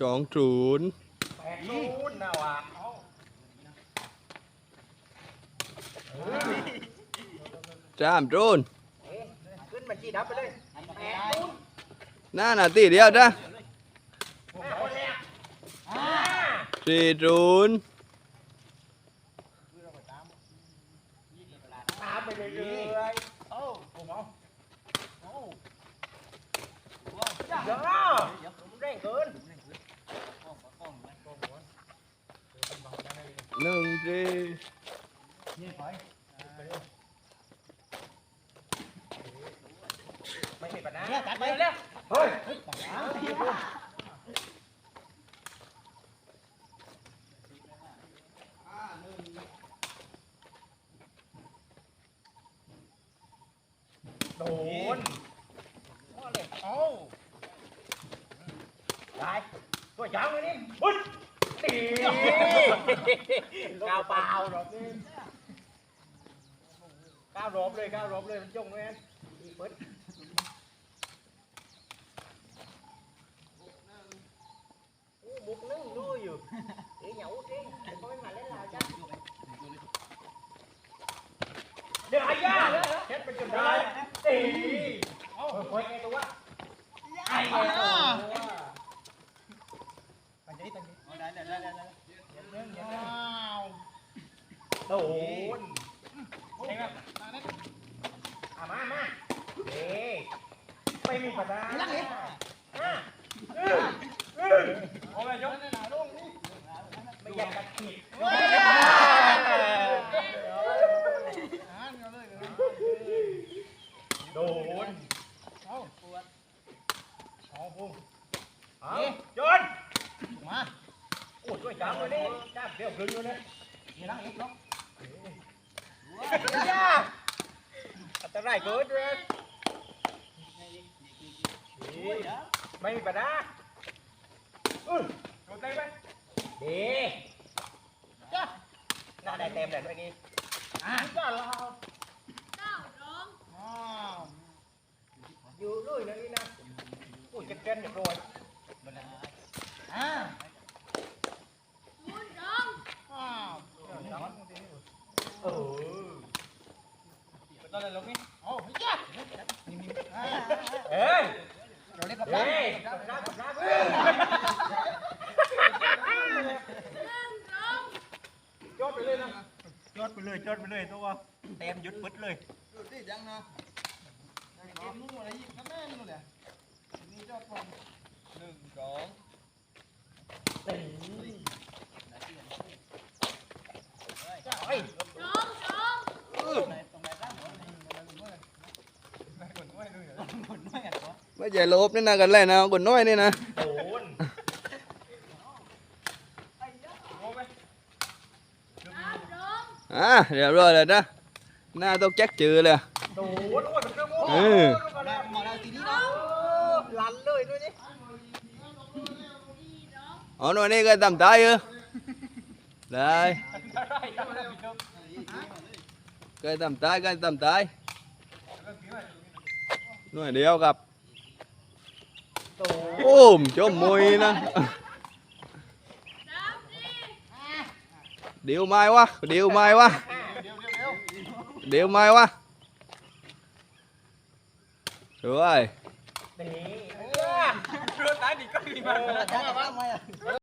สองศูนย์แปดศูนย์นะวะสามศูนย์ขึ้นบัญชีดับไปเลยแปดศูนย์หน้านาทีเดียวจ้ะห้าคนแล้วห้าสี่ศูนย์ตามไปเรื่อยๆเอ้าผมเอาเอ้าเดี๋ยวน Andre. Đồn. Ô. Lại. Tôi chọn cái đi. Bút. ะเร่งเกินหนึ่งสี่ไม่มีปัญหาตัดไปเร็วเฮ้ยโดนเอาเลยเอาได้ตัวจังเโดนใช่ไหมมามามาเอ๊ไม่มีปัญหาลังเห็นโอ้ยยกไม่อยากกัดขีดโดนเอาปวดชอพุ่งเอาโยนมาโอ้ยด้วยจังเลยนี่จับเดี๋ยวกลืนเลยนี่ลังเห็นเนาะ อันตรายเกินเลยไม่มีปัญหาเออโดนเต็มไปดีจ้ะน่าได้เต็มเลยด้วยนี่อะจ้ะเราเก้าร้องอยู่ด้วยนะนี่นะพูดจะเกินเดี๋ยวโดน Đó là lúc đi Ồ, hít chết Ê Ê Cầm ra, cầm ra Chốt ไปเลยนะจดไปเลยจดไปเลยตัวเต็มยุดปึ๊ดเลยเฮ้ย ไม่ใช่ลบนี่นะกันแหละนะคนน้อยนี่นะโดนอะเรียบร้อยแล้วนะหน้าต้องแจ็คจือเลยโดนโอ้ยมันเรื่องโอ้เออลันเลยด้วยนี่อ๋อหน่อยนี่ก็ทำตายเออได้ก็ทำตายก็ทำตายหน่อยเดียวครับ โดนโอ้มจมมวยนะเดี๋